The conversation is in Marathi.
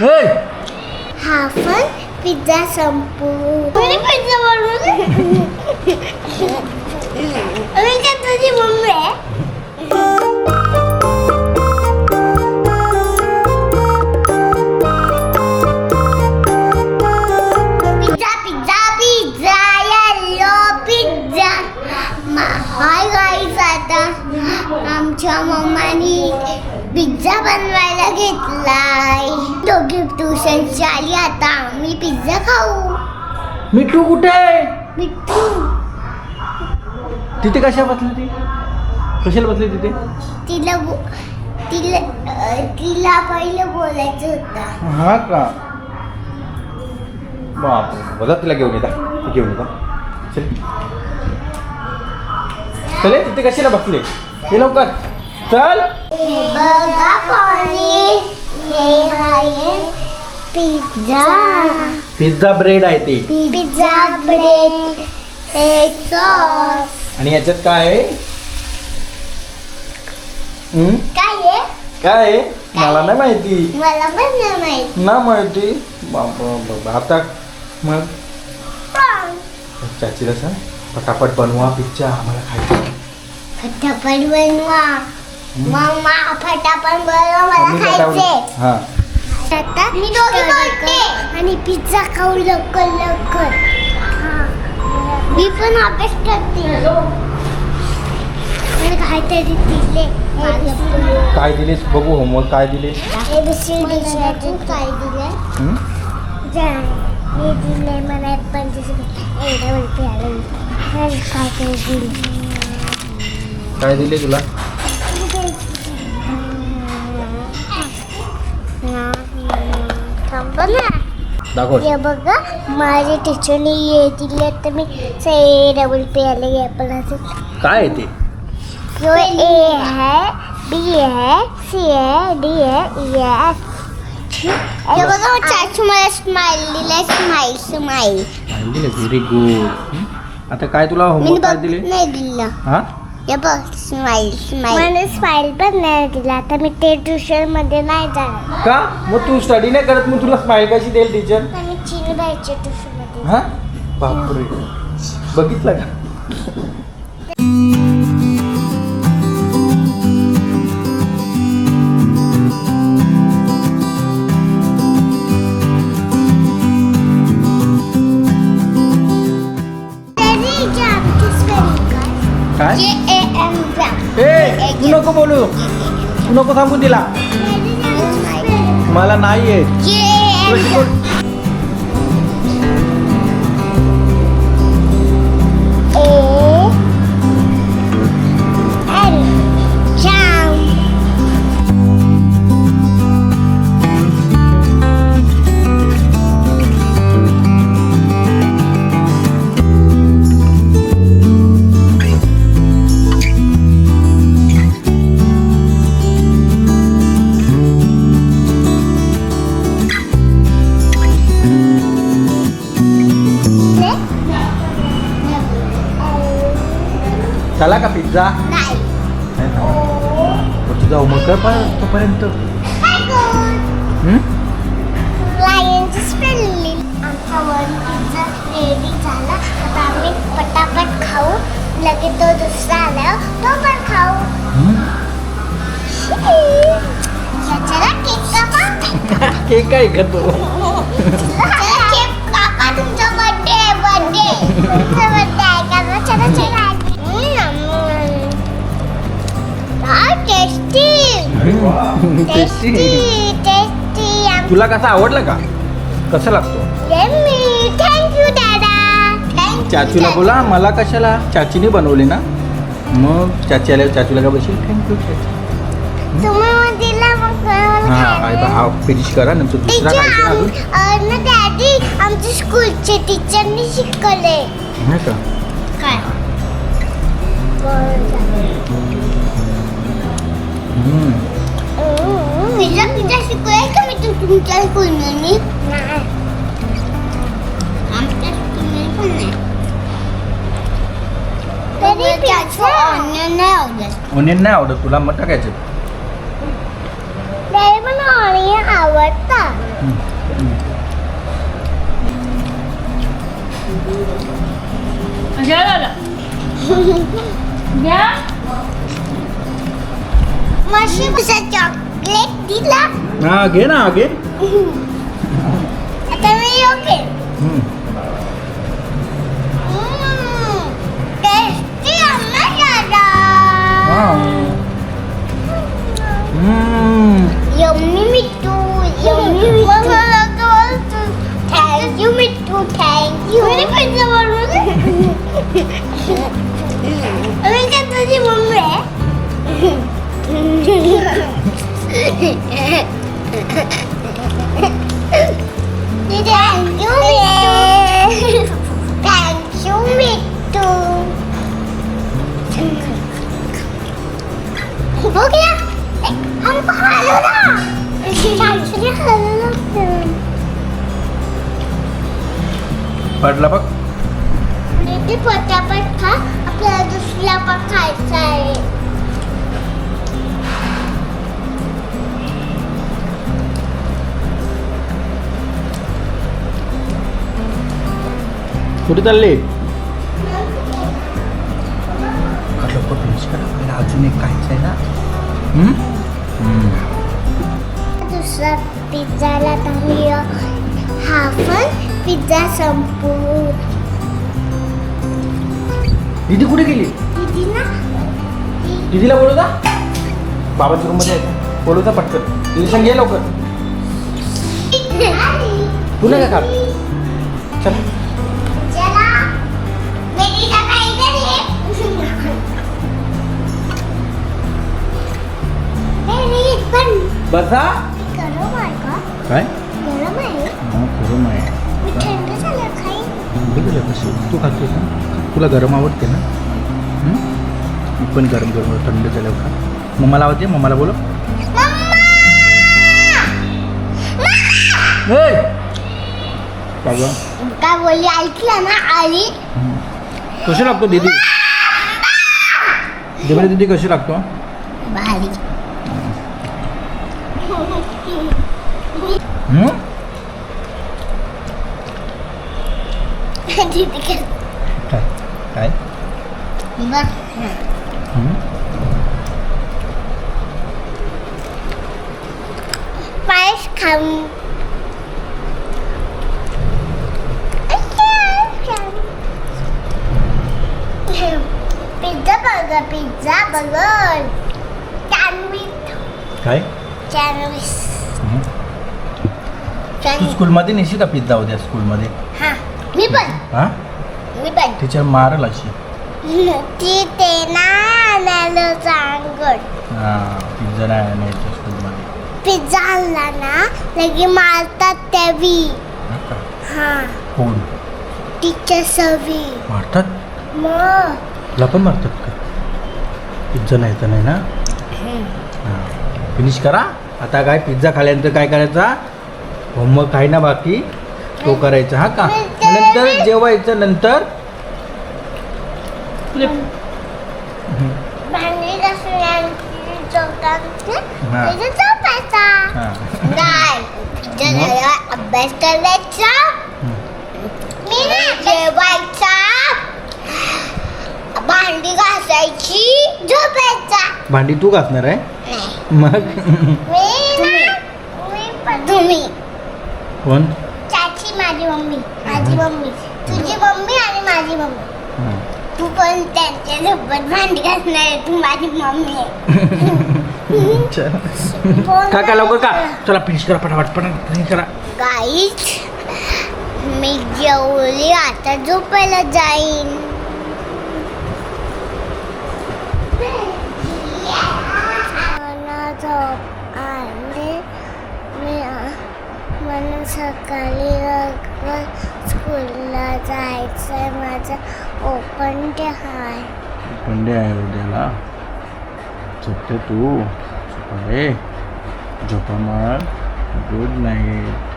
ए हा पण पिझ्झा संपू पिझ्झा बनवून तुझी मम्मी आहे. Pizza pizza pizza yellow pizza. Hi guys आता आमच्या मम्मानी पिझ्झा बनवायला घेतलाय. दोघी ट्युशनची आली आता आम्ही पिझ्झा खाऊ. मिठू कुठे? आहे मिठू. तिथे कशा बसली ती कशाला बसली तिथे? तिला बो- तिला अं, तिला पहिलं बोलायचं होतं. हा का? बाप बघा तिला घेऊन येता ती घेऊन येता चल. चले तिथे कशाला बसले? हे लवकर. चल. बघा कोणी पिझ्झा. पिझ्झा ब्रेड आहे ते. पिझ्झा ब्रेड हे सॉस आणि याच्यात काय आहे? हम्म? काय आहे? काय आहे? मला नाही माहिती. मला पण नाही माहीत. ना माहिती. बाप. आता मग? पण चाचीला सांग. पटापट बनवा पिझ्झा. आम्हाला खायचा फटाफट बनवा. मग मा फटाफट बनवा मला खायचे हा. आता मी दोघी बोलते. आणि पिझ्झा खाऊ लवकर लवकर. हा. मी पण अभ्यास करते. मला काहीतरी दिले. काय दिलेस? बघू होमवर्क काय दिले? एबीसीडी काय दिले? हम्म? मी दिले मला पंचवीस एवढ्या वरती आलं. काय काय दिले. काय दिले तुला? थांब ना दाखव. हे बघा माझ्या टीचरने ये दिले तर मी से डबल पे आले ये पण असेल. काय आहे ते? जो ए है बी है सी है डी है ई है हे बघा चाचू मला स्माइल दिलाय स्माइल स्माइल दिले व्हेरी गुड आता काय तुला होमवर्क काय दिले? नाही दिलं. हा? हे बघ स्माइल स्माइल मला स्माइल पण नाही दिला. आता मी ते ट्युशनमध्ये नाही जाणार. का? मग तू स्टडी नाही करत मग तुला स्माईल कशी देईल टीचर आता मी चिनी बाईच्या ट्युशनमध्ये हा? बापरे. बघितलं का? तू नको सांगू तिला मला नाही येत झाला का पिझ्झा? नाही. नाही झाला. मग कर तोपर्यंत. पटापट खाऊ. लगेच तो दुसरा आला. तो पण खाऊ. केक केक काय करतो चला केक कापा. तुमचा बर्थडे बर्थडे तुमचा बर्थडे आहे का? ना चला चला टेस्टी. Tasty tasty. तुला कसा आवडला का? कसं लागतो? थँक्यू दादा. चाचूला बोला मला कशाला? चाचीने बनवले ना? मग चाची आल्यावर चाचूला का बसेल थँक्यू चाची. हा फिनिश करा नंतर दुसरा खायचा अजून? डॅडी आमच्या स्कूलचे टीचरनी शिकवले. नाही का? काय? 음. 이제 이제 식구 애기미 좀 짧고 있느니? 나. 안 짧으면 편해. Jadi biasa onionnya udah. Onionnya udah tulang mata kayak. Dari mana orangnya awet Aja. Ya? दिला हा घे ना घे आता मी योग्य हम्म. टेस्टी अम्मा दादा हा. हम्म. Yummy Mittu yummy Mittu thank you Mittu thank you Mary pizza बनवून अरे पडला बघ. म्हणजे दीदी पटापट खा. आपल्याला दुसऱ्या पण खायचा आहे. कुठे चालले? अजून एक खायचं आहे ना. दुसरा पिझ्झाला तर हा पण पिझ्झा संपू दीदी कुठे गेली? दीदी ना? दीदीला बोलवता? बाबाच्या रूममध्ये आहे. बोलवता पटकन. दीदी संग ये लवकर. तू नाही का खात चल चला. बसा. का? काय? गरम आहे? हा गरम झालं बघूया कशी? तू खातोस ना? तुला गरम आवडते ना? मी पण गरम गरम थंड झाल्यावर खा. मम्माला आवडते? मम्माला बोलो! का? काय बोलली? ऐकलं ना हं. कशी लागतो दीदी? देवरे दीदी कशी लागतो? भारी. हं? दीदी काय काय काय बघ हं? पायस खाऊन पिझ्झा बर्गर हं? तू स्कूलमध्ये नेशी का पिझ्झा उद्या स्कूलमध्ये? हा. मी पण. हां? मी पण. टीचर मारल अशी. ती ते ना आणायला सांगत हां पिझ्झा नाही आणायचं स्कूलमध्ये. पिझ्झा आणला ना लगे मारतात हां का? हा. कोण? टीचर सवी. मारतात? मग. तुला पण मारतात का? पिझ्झा नाही तर नाही ना? हां. फिनिश करा. आता काय पिझ्झा खाल्यानंतर काय करायचा? होमवर्क आहे ना बाकी? तो करायचा हा का? नंतर जेवायचं नंतर? अभ्यास करायचा. मी ना जेवायचा. भांडी घासायची झोपायचा. भांडी तू घासणार आहे? मग? मी ना मी पण तुम्ही. कोण? चाची माझी मम्मी. माझी मम्मी. तुझी मम्मी आणि माझी मम्मी. हां. तू पण त्यांच्यासोबत भांडी घासणार आहे तू माझी मम्मी आहे. चल. का का लवकर का? चला फिनिश करा पटापट पटापट फिनिश करा. गाईच मी जेवली आता झोपायला जाईन मला झोप आली. मी मला सकाळी लवकर स्कूलला जायचं आहे माझं ओपन डे आहे. पंडे आहे उद्याला. झोपते तू? झोपाले झोपा मग. Good night.